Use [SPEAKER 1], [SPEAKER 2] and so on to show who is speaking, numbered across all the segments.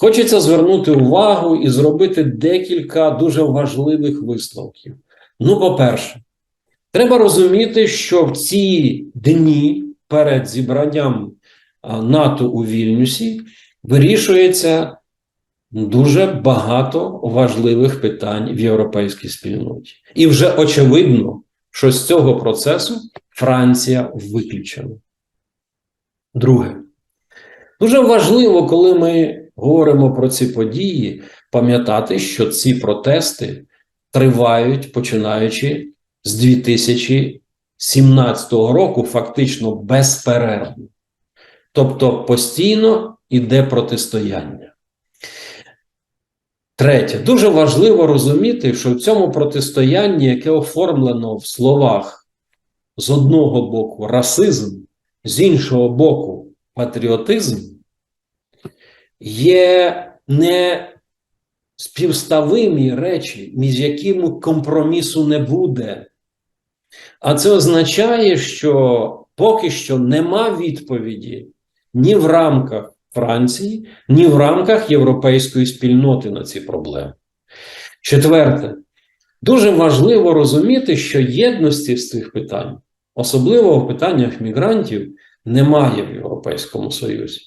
[SPEAKER 1] хочеться звернути увагу і зробити декілька дуже важливих висновків. Ну, по-перше, треба розуміти, що в ці дні перед зібранням НАТО у Вільнюсі вирішується дуже багато важливих питань в європейській спільноті. І вже очевидно, що з цього процесу Франція виключена. Друге, дуже важливо, коли ми говоримо про ці події, пам'ятати, що ці протести тривають починаючи з 2017 року, фактично безперервно. Тобто постійно йде протистояння. Третє, дуже важливо розуміти, що в цьому протистоянні, яке оформлено в словах з одного боку расизм, з іншого боку патріотизм, є не співставимі речі, між якими компромісу не буде. А це означає, що поки що нема відповіді ні в рамках Франції, ні в рамках європейської спільноти на ці проблеми. Четверте, дуже важливо розуміти, що єдності з цих питань, особливо в питаннях мігрантів, немає в Європейському Союзі.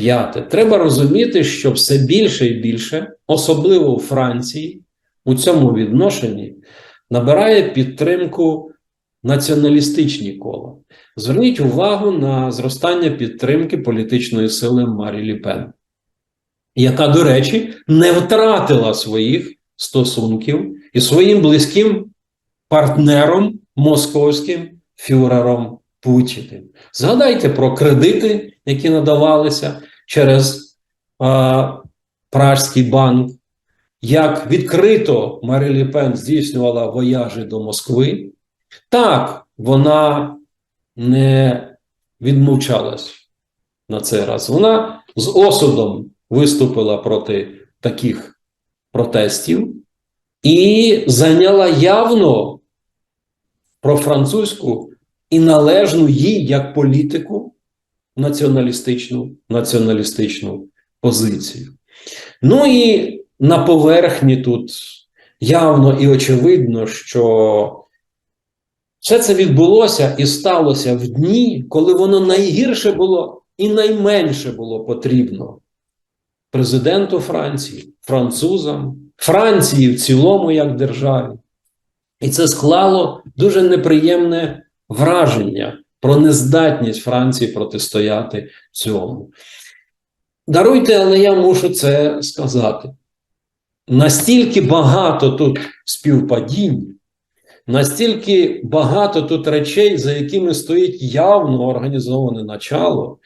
[SPEAKER 1] П'яте, треба розуміти, що все більше і більше, особливо у Франції, у цьому відношенні набирає підтримку націоналістичні кола. Зверніть увагу на зростання підтримки політичної сили Марі Ліпен, яка, до речі, не втратила своїх стосунків і своїм близьким партнером московським фюрером Путіним. Згадайте про кредити, які надавалися через а, Пражський банк, як відкрито Марі Ліпен здійснювала вояжі до Москви. Так, вона не відмовчалась на цей раз. Вона з осудом виступила проти таких протестів і зайняла явно профранцузьку і належну їй як політику націоналістичну, націоналістичну позицію. Ну і на поверхні тут явно і очевидно, що все це відбулося і сталося в дні, коли воно найгірше було і найменше було потрібно президенту Франції, французам, Франції в цілому як державі. І це склало дуже неприємне враження про нездатність Франції протистояти цьому. Даруйте, але я мушу це сказати. Настільки багато тут співпадінь, настільки багато тут речей, за якими стоїть явно організоване начало,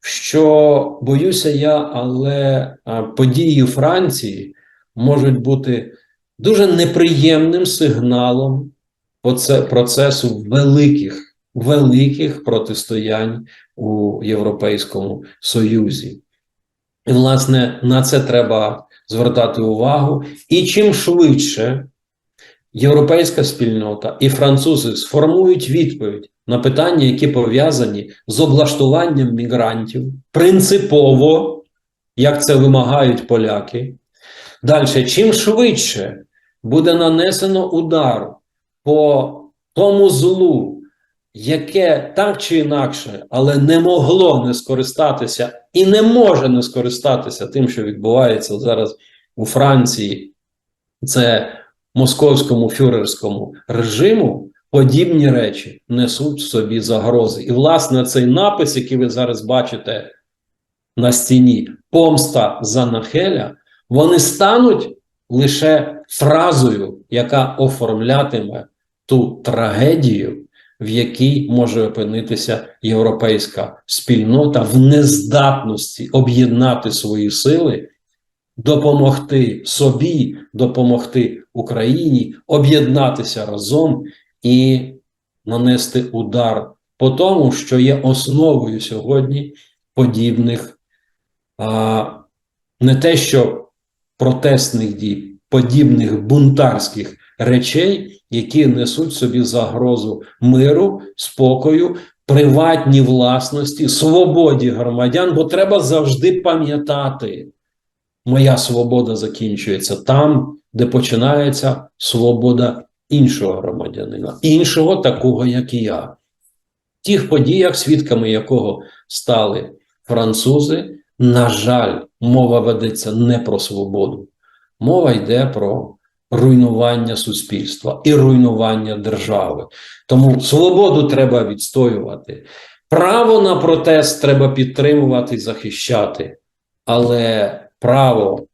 [SPEAKER 1] що боюся я, але події Франції можуть бути дуже неприємним сигналом процесу великих, великих протистоянь у Європейському Союзі. І, власне, на це треба звертати увагу. І чим швидше європейська спільнота і французи сформують відповідь на питання, які пов'язані з облаштуванням мігрантів, принципово, як це вимагають поляки. Далі, чим швидше буде нанесено удар по тому злу, яке так чи інакше, але не могло не скористатися і не може не скористатися тим, що відбувається зараз у Франції, це московському фюрерському режиму, подібні речі несуть в собі загрози. І, власне, цей напис, який ви зараз бачите на стіні, помста за Нахеля, вони стануть лише фразою, яка оформлятиме ту трагедію, в якій може опинитися європейська спільнота в нездатності об'єднати свої сили, допомогти собі, допомогти Україні, об'єднатися разом і нанести удар по тому, що є основою сьогодні подібних а, не те, що протестних дій, подібних бунтарських речей, які несуть собі загрозу миру, спокою, приватній власності, свободі громадян, бо треба завжди пам'ятати, моя свобода закінчується там, де починається свобода іншого громадянина, іншого такого, як і я. В тих подіях, свідками якого стали французи, на жаль, мова ведеться не про свободу. Мова йде про руйнування суспільства і руйнування держави. Тому свободу треба відстоювати. Право на протест треба підтримувати і захищати, але право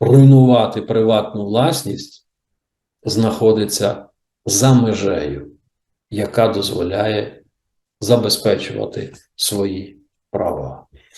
[SPEAKER 1] руйнувати приватну власність знаходиться за межею, яка дозволяє забезпечувати свої права.